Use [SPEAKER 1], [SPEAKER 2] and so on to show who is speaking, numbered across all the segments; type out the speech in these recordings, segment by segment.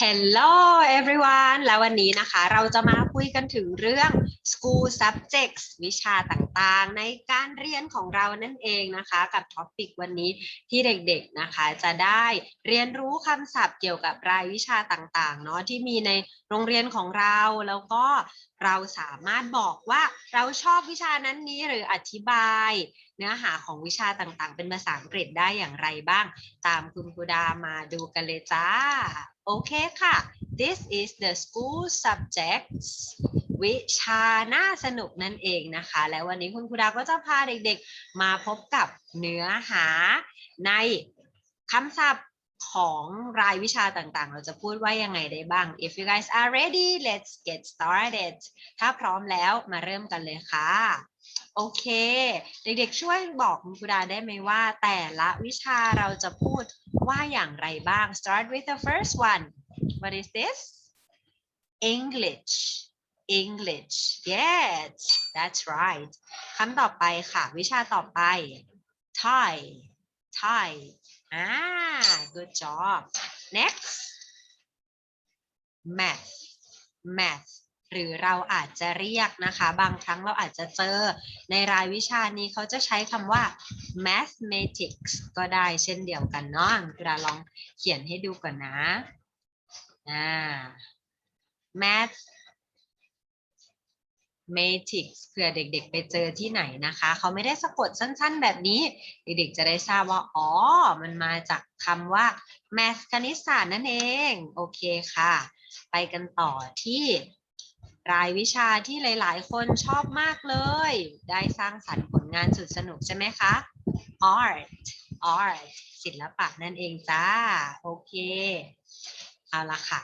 [SPEAKER 1] Hello everyone แล้ววันนี้นะคะ เราจะมาคุยกันถึงเรื่อง school subjects วิชาต่างๆ ในการเรียนของเรานั่นเองนะคะ กับท็อปิกวันนี้ที่เด็กๆนะคะ จะได้เรียนรู้คำศัพท์เกี่ยวกับรายวิชาต่างๆ เนาะที่มีในโรงเรียนของเราแล้วก็เราสามารถบอกว่าเราชอบวิชานั้นนี้หรืออธิบาย เนื้อหาของวิชาต่างๆ เป็นภาษาอังกฤษได้อย่างไรบ้าง ตามคุณครูดามาดูกันเลยจ้า โอเคค่ะ this is the school subjects วิชาน่าสนุกนั่นเองนะคะ แล้ววันนี้คุณครูดาก็จะพาเด็กๆ มาพบกับเนื้อหาในคำศัพท์ของรายวิชาต่างๆ เราจะพูดว่ายังไงได้บ้าง if you guys are ready let's get started ถ้าพร้อมแล้วมาเริ่มกันเลยค่ะ โอเค เด็กๆ ช่วยบอกคุณครูดาได้ไหมว่า แต่ละวิชาเราจะพูดว่าอย่างไรบ้าง start with the first one what is this English English yes that's right คำต่อไปค่ะ วิชาต่อไป Thai Thai อ่า good job next math math หรือเราอาจจะเรียกนะคะ บางครั้งเราอาจจะเจอในรายวิชานี้เขาจะใช้คำว่า mathematics ก็ได้เช่นเดียวกันเนาะเวลาลองเขียนให้ดูก่อนนะอ่า math matrix เผื่อเด็กๆ ไปเจอที่ไหนนะคะ เขาไม่ได้สะกดสั้นๆ แบบนี้ เด็กๆ จะได้ทราบว่า อ๋อ มันมาจากคำว่า math คณิตศาสตร์นั่นเอง โอเคค่ะ ไปกันต่อที่ รายวิชาที่หลาย ๆ คนชอบมากเลย ได้สร้างสรรค์ผลงานสุดสนุกใช่ไหมคะ art art ศิลปะนั่นเองจ้า โอเค เอาละค่ะ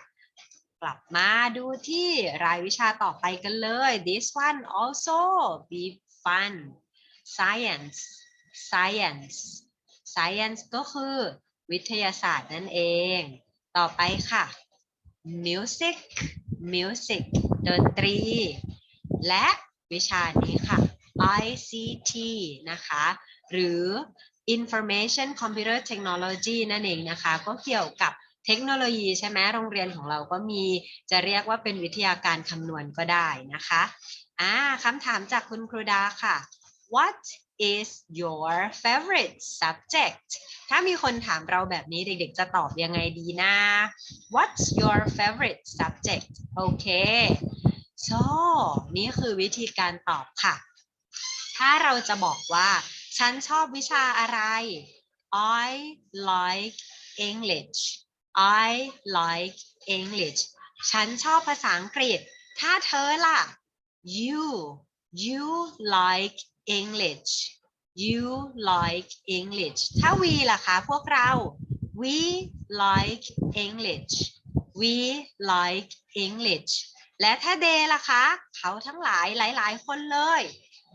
[SPEAKER 1] กลับมาดูที่รายวิชาต่อไปกันเลย this one also be fun science science science ก็คือวิทยาศาสตร์นั่นเอง ต่อไปค่ะ music music ดนตรี และวิชานี้ค่ะ ICT นะคะ หรือ information computer technology นั่นเองนะคะ ก็เกี่ยวกับเทคโนโลยีใช่ไหมโรงเรียนของเราก็มีจะเรียกว่าเป็นวิทยาการคำนวณก็ได้นะคะอ่าคำถามจากคุณครูดาค่ะ What is your favorite subject ถ้ามีคนถามเราแบบนี้เด็กๆ จะตอบยังไงดีนะ What's your favorite subject โอเค so นี่คือวิธีการตอบค่ะ ถ้าเราจะบอกว่า ฉันชอบวิชาอะไร I like English I like English ฉันชอบภาษาอังกฤษ ถ้าเธอล่ะ you you like English you like English ถ้า we ล่ะคะพวกเรา we like English we like English และถ้า they ล่ะคะ เขาทั้งหลายหลาย ๆ คนเลย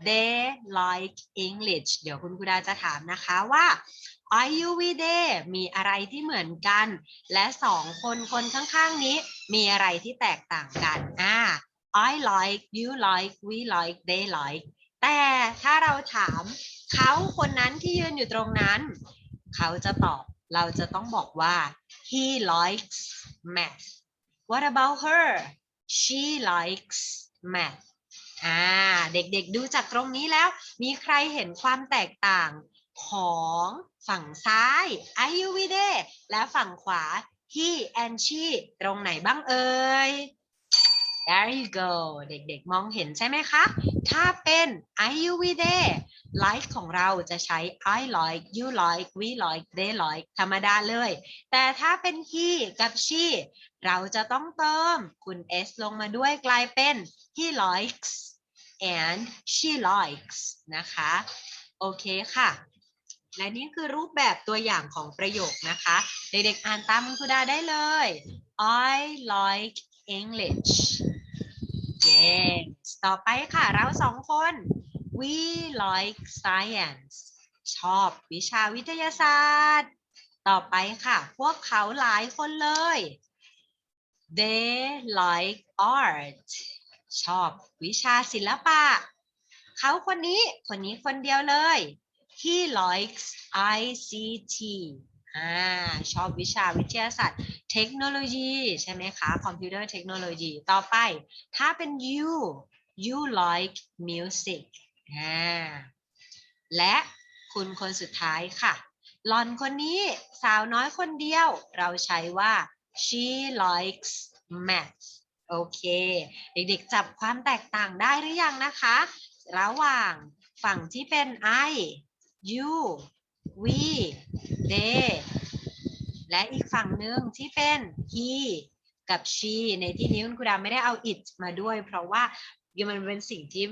[SPEAKER 1] they like English เดี๋ยวคุณครูดาจะถามนะคะว่า are you we they มีอะไรที่เหมือนกัน และสองคนคนข้างๆนี้ มีอะไรที่แตกต่างกันอ่า I like you like we like they like แต่ถ้าเราถามเขาคนนั้นที่ยืนอยู่ตรงนั้น เขาจะตอบ เราจะต้องบอกว่า he likes math what about her she likes math อ่า เด็กๆดูจากตรงนี้แล้ว มีใครเห็นความแตกต่างของฝั่งซ้าย are you with it และฝั่งขวา he and she ตรงไหนบ้างเอ่ย there you go เด็กๆ มองเห็นใช่ไหมคะ ถ้าเป็น are you with it like ของเราจะใช้ I like you like we like they like ธรรมดาเลย แต่ถ้าเป็น he กับ she เราจะต้องเติมคุณ s ลงมาด้วยกลายเป็น he likes and she likes นะคะ โอเคค่ะ และนี่คือรูปแบบตัวอย่างของประโยคนะคะ เด็กๆ อ่านตามคุณครูดาได้เลย I like English yes ต่อไปค่ะ เราสองคน we like science ชอบวิชาวิทยาศาสตร์ ต่อไปค่ะ พวกเขาหลายคนเลย they like art ชอบวิชาศิลปะ เขาคนนี้คนนี้คนเดียวเลย he likes ICT อ่าชอบวิชาวิทยาศาสตร์ เทคโนโลยี ใช่ไหมคะ คอมพิวเตอร์เทคโนโลยี ต่อไป ถ้าเป็น you you like music อ่าและคุณคนสุดท้ายค่ะ หลอนคนนี้สาวน้อยคนเดียว เราใช้ว่า she likes math โอเค เด็กๆ จับความแตกต่างได้หรือยังนะคะ ระหว่างฝั่งที่เป็น I you we they และอีกฝั่งหนึ่งที่เป็น he กับ she ในที่นี้คุณครูดาไม่ได้เอา it มาด้วย เพราะว่ามันเป็นสิ่งที่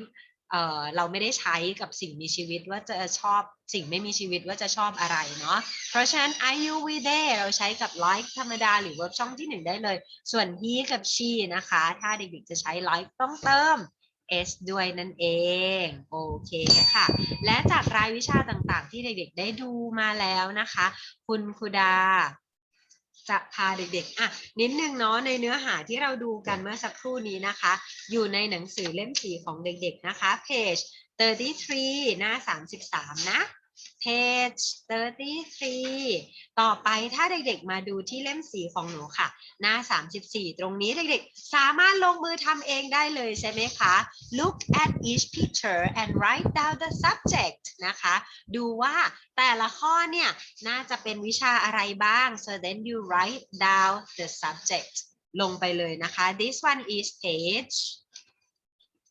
[SPEAKER 1] เออเราไม่ได้ใช้กับสิ่งมีชีวิตว่าจะชอบสิ่งไม่มีชีวิตว่าจะชอบอะไรเนาะ เพราะฉะนั้น I you we they เราใช้กับ like ธรรมดาหรือ verb ช่องที่หนึ่งได้เลย ส่วน he กับ she นะคะ ถ้าเด็กๆจะใช้ like ต้องเติม s ด้วยนั่นเอง โอเคค่ะ และจากรายวิชาต่างๆ ที่เด็กๆ ได้ดูมาแล้วนะคะ คุณครูดา จะพาเด็กๆ อะ นิดนึงเนาะในเนื้อหาที่เราดูกันเมื่อสักครู่นี้นะคะ อยู่ในหนังสือเล่มสีของเด็กๆ นะคะเพจ 33 หน้า 33 นะ page 33 ต่อไปถ้าเด็กๆ มาดูที่เล่มสีของหนูค่ะ หน้า 34 ตรงนี้เด็กๆ สามารถลงมือทำเองได้เลยใช่ไหมคะ look at each picture and write down the subject นะคะ ดูว่าแต่ละข้อเนี่ย น่าจะเป็นวิชาอะไรบ้าง so then you write down the subject ลงไปเลยนะคะ this one is page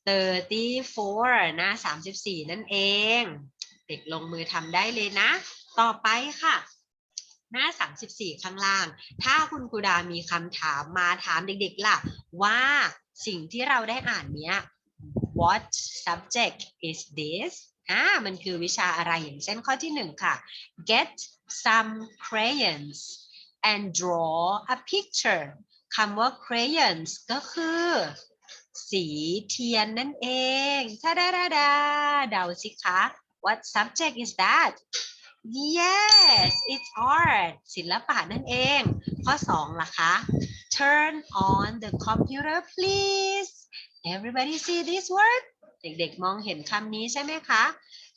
[SPEAKER 1] 34 หน้า 34 นั่นเอง เด็กลงมือทำได้เลยนะ ต่อไปค่ะ หน้า 34 ข้างล่าง ถ้าคุณครูดามีคำถามมาถามเด็กๆล่ะ ว่าสิ่งที่เราได้อ่านเนี้ย what subject is this อ่ามันคือวิชาอะไรอย่างเช่นข้อที่หนึ่งค่ะ get some crayons and draw a picture คำว่า crayons ก็คือ สีเทียนนั่นเองทาดาดาดาเดาสิคะ what subject is that yes it's art ศิลปะนั่นเอง ข้อสองล่ะคะ turn on the computer please everybody see this word เด็กๆ มองเห็นคำนี้ใช่ไหมคะ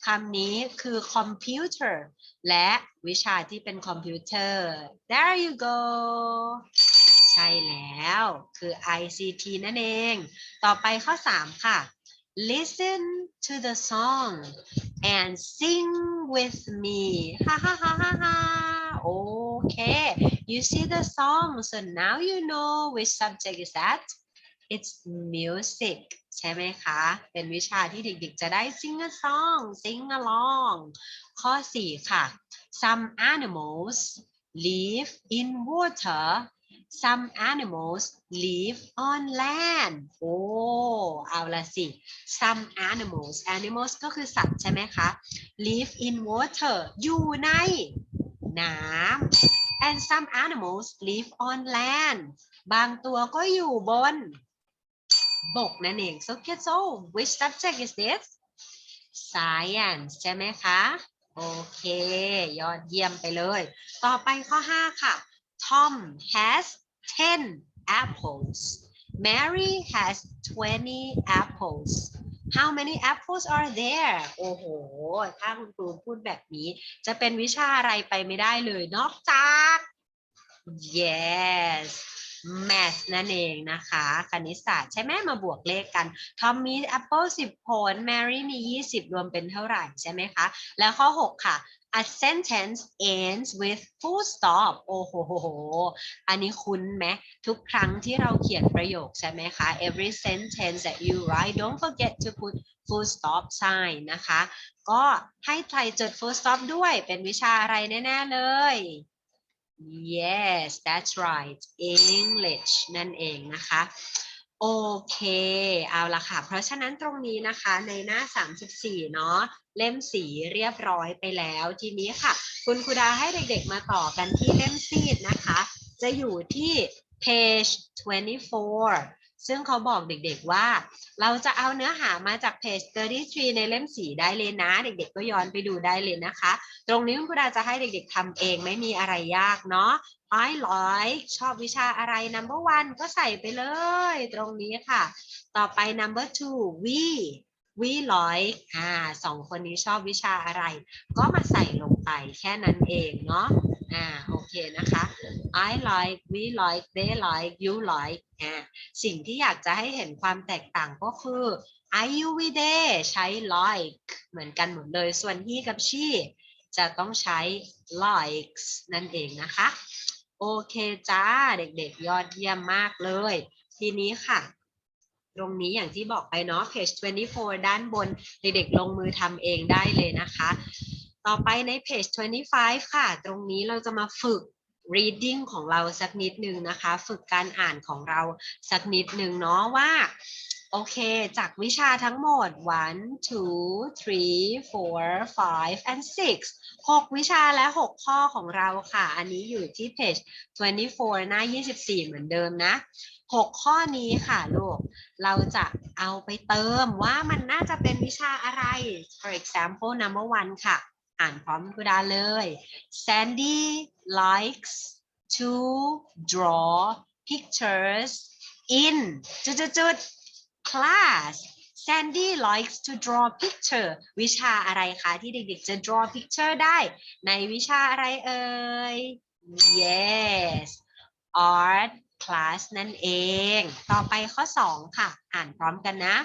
[SPEAKER 1] คำนี้คือ computer และวิชาที่เป็นคอมพิวเตอร์ there you go ใช่แล้ว คือ ICT นั่นเอง ต่อไปข้อ 3 ค่ะ listen to the song and sing with me ฮ่าฮ่าฮ่าฮ่าฮ่าโอเค you see the song so now you know which subject is that it's music ใช่ไหมคะ เป็นวิชาที่เด็กๆ จะได้ sing a song sing along ข้อ 4 ค่ะ some animals live in water some animals live on land โอ้ เอาละสิ some animals animals ก็คือสัตว์ใช่ไหมคะ live in water อยู่ในน้ำ and some animals live on land บางตัวก็อยู่บน บกนั่นเอง so get so which subject is this science ใช่ไหมคะ โอเค ยอดเยี่ยมไปเลย ต่อไปข้อ 5 ค่ะ Tom has 10 apples Mary has 20 apples How many apples are there โอ้โห ถ้าคุณครูพูดแบบนี้ จะเป็นวิชาอะไรไปไม่ได้เลยนอกจาก yes math นั่นเองนะคะ คณิตศาสตร์ใช่ไหมมาบวกเลขกัน ทอมมีแอปเปิล10ผล แมรี่มี 20 รวมเป็นเท่าไหร่ใช่ไหมคะ แล้วข้อ 6 ค่ะ a sentence ends with full stop โอ้โห อันนี้คุ้นไหมทุกครั้งที่เราเขียนประโยคใช่ไหมคะ every sentence that you write don't forget to put full stop sign นะคะ ก็ให้ใส่จด full stop ด้วยเป็นวิชาอะไรแน่ๆเลย yes that's right English นั่นเองนะคะ โอเค เอาละค่ะ เพราะฉะนั้นตรงนี้นะคะในหน้า 34 เนาะเล่มสีเรียบร้อยไปแล้ว ทีนี้ค่ะ คุณครูดาให้เด็กๆมาต่อกันที่เล่มซีดนะคะ จะอยู่ที่ page 24 ซึ่งเขาบอกเด็กๆว่า เราจะเอาเนื้อหามาจาก page 33 ในเล่มสีได้เลยนะ เด็กๆ ก็ย้อนไปดูได้เลยนะคะ ตรงนี้คุณครูดาจะให้เด็กๆทำเองไม่มีอะไรยากเนาะ I like ชอบวิชาอะไร number one ก็ใส่ไปเลย ตรงนี้ค่ะ ต่อไป number two we we like อ่าสองคนนี้ชอบวิชาอะไร ก็มาใส่ลงไปแค่นั้นเองเนาะ อ่าโอเคนะคะ I like we like they like you like อ่าสิ่งที่อยากจะให้เห็นความแตกต่างก็คือ I you we they ใช้ like เหมือนกันหมดเลย ส่วน he กับ she จะต้องใช้ likes นั่นเองนะคะ โอเคจ้า เด็กๆ ยอดเยี่ยมมากเลย ทีนี้ค่ะ ตรงนี้อย่างที่บอกไปเนาะ page 24 ด้านบน เด็กๆ ลงมือทำเองได้เลยนะคะ ต่อไปใน page 25 ค่ะ ตรงนี้เราจะมาฝึก reading ของเราสักนิดนึงนะคะ ฝึกการอ่านของเราสักนิดนึงเนาะว่า โอเค จากวิชาทั้งหมด one two three four five and six หกวิชาและ 6 ข้อของเราค่ะ อันนี้อยู่ที่ page 24 หน้า 24 เหมือนเดิมนะ 6 ข้อนี้ค่ะลูก เราจะเอาไปเติมว่ามันน่าจะเป็นวิชาอะไร for example number one ค่ะ อ่านพร้อมกุดาเลย Sandy likes to draw pictures in จุดๆๆ class Sandy likes to draw picture วิชาอะไรคะที่เด็กๆจะ draw picture ได้ ในวิชาอะไรเอ่ย yes art class นั่นเอง ต่อไปข้อ 2 ค่ะ อ่านพร้อมกันนะ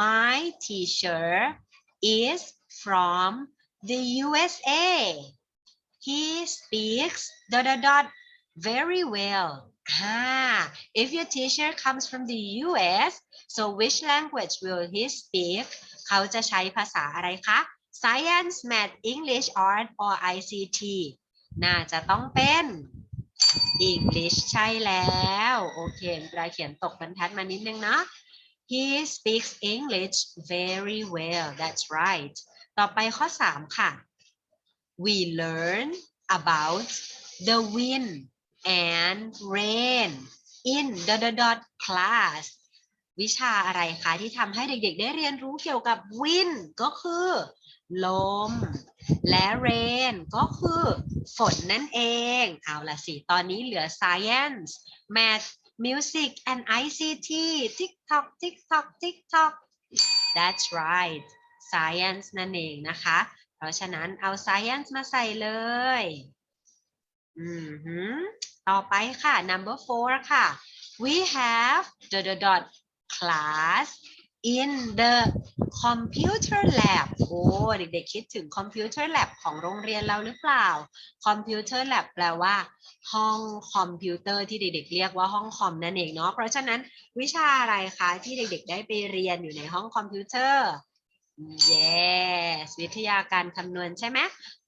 [SPEAKER 1] My teacher is from the USA he speaks dot dot dot very well ah if your teacher comes from the US so which language will he speak เขาจะใช้ภาษาอะไรคะ science math English art or ICT น่าจะต้องเป็น English ใช่แล้ว โอเคเราเขียนตกบรรทัดมานิดนึงนะ He speaks English very well that's right ต่อไปข้อ 3 ค่ะ We learn about the wind and rain in the dot dot class วิชาอะไรคะที่ทำให้เด็กๆ ได้เรียนรู้เกี่ยวกับ wind ก็คือ ลม และ rain ก็คือ ฝนนั่นเอง เอาละสิ ตอนนี้เหลือ science math music and ICT TikTok TikTok TikTok that's right science นั่นเองนะคะ เพราะฉะนั้นเอา science มาใส่เลย อือหือต่อไปค่ะ number four ค่ะ we have the the dot class in the computer lab โอ้เด็กๆคิดถึง computer lab ของโรงเรียนเราหรือเปล่า computer lab แปลว่า ห้องคอมพิวเตอร์ที่เด็กๆเรียกว่าห้องคอมนั่นเองเนาะ เพราะฉะนั้นวิชาอะไรคะที่เด็กๆได้ไปเรียนอยู่ในห้องคอมพิวเตอร์ yes วิทยาการคำนวณใช่ไหม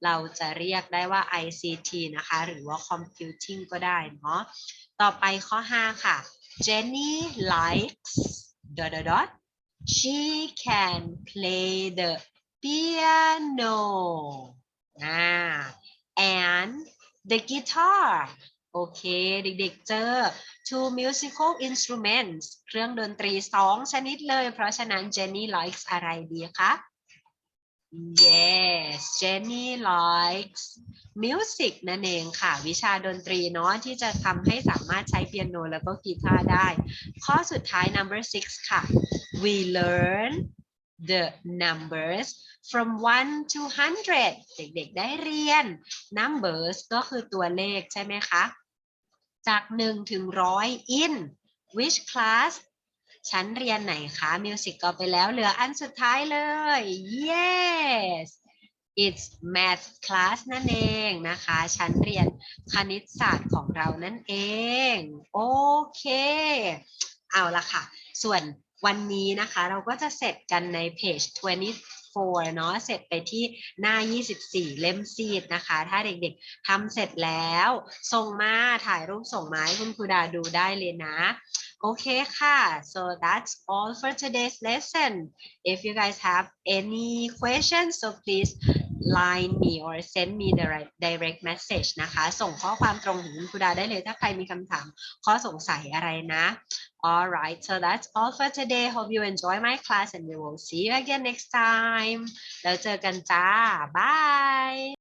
[SPEAKER 1] เราจะเรียกได้ว่า ICT นะคะ หรือว่า Computing ก็ได้เนาะ ต่อไปข้อ 5 ค่ะ Jenny likes dot dot dot she can play the piano อ่า and the guitar โอเค เด็กๆ เจอ two musical instruments เครื่องดนตรีสองชนิดเลย เพราะฉะนั้น Jenny likes อะไรดีคะ Yes Jenny likes music นั่นเองค่ะ วิชาดนตรีเนาะที่จะทำให้สามารถใช้เปียโนแล้วก็กีตาร์ได้ ข้อสุดท้าย number six ค่ะ we learn the numbers from 1 to 100 เด็กๆ ได้เรียน numbers ก็คือตัวเลขใช่ไหมคะ จาก 1 ถึง 100 in which class ชั้นเรียนไหนคะมิวสิกก็ไปแล้วเหลืออันสุดท้ายเลย yes it's math class นั่นเองนะคะ ชั้นเรียนคณิตศาสตร์ของเรานั่นเอง โอเค เอาละค่ะ ส่วนวันนี้นะคะเราก็จะเสร็จกันในเพจ 24 เนาะเสร็จไปที่หน้า 24 เล่มซีดนะคะ ถ้าเด็กๆทำเสร็จแล้ว ส่งมาถ่ายรูปส่งมาให้คุณครูดาดูได้เลยนะ โอเคค่ะ so that's all for today's lesson if you guys have any questions so please line me or send me the direct message นะคะ ส่งข้อความตรงถึงคุณครูดาได้เลยถ้าใครมีคำถามข้อสงสัยอะไรนะ alright so that's all for today hope you enjoy my class and we will see you again next time แล้วเจอกันจ้า bye